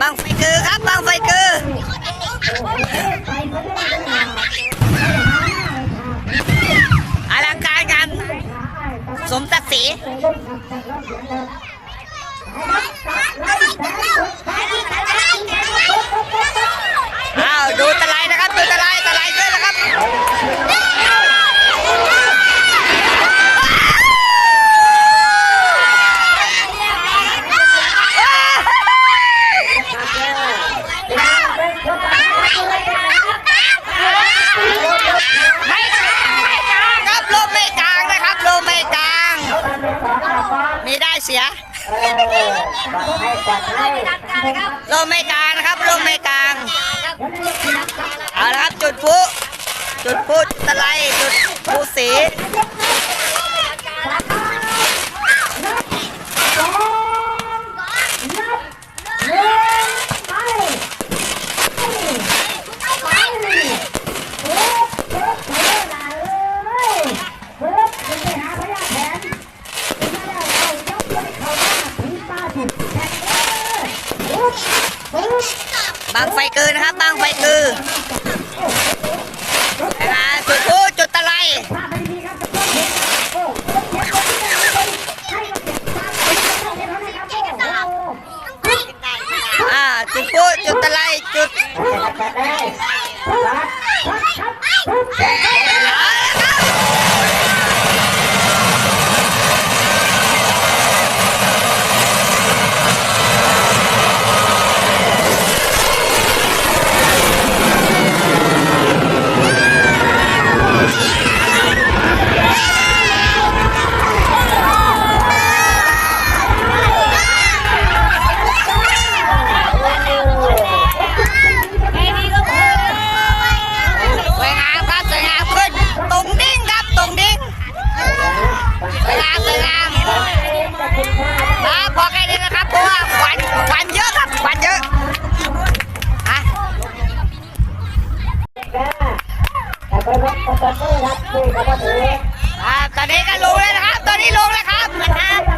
บางไฟคือครับบางไฟคืออลังการกัน สมศักดิ์ศรีอ้าวดูตะไลนะครับดูตะไลตะไลด้วยนะครับ ไม่กลางไม่กลางครับลมไม่กลางนะครับลมไม่กลาง มีได้เสียลมไม่กลางนะครับลมไม่กลางเอาละครับจุดพุจุดพุจุดตะไลจุดพุสี บางไฟคือนะครับบางไฟคือนะคะจุดพุจุดตะไลอ่าจุดพุจุดตะไลจุดเอาละครับสวยงามครับสวยงามขึ้นตรงดิ้งครับตรงดิ้งสวยงามสวยงามมาพอ แค่นี้นะครับเพราะว่าควันควันเยอะครับควันเยอะอะตอนนี้ก็ลงเลยนะครับ ตอนนี้ลงแล้วครับนะครับลงแล้วนะครับ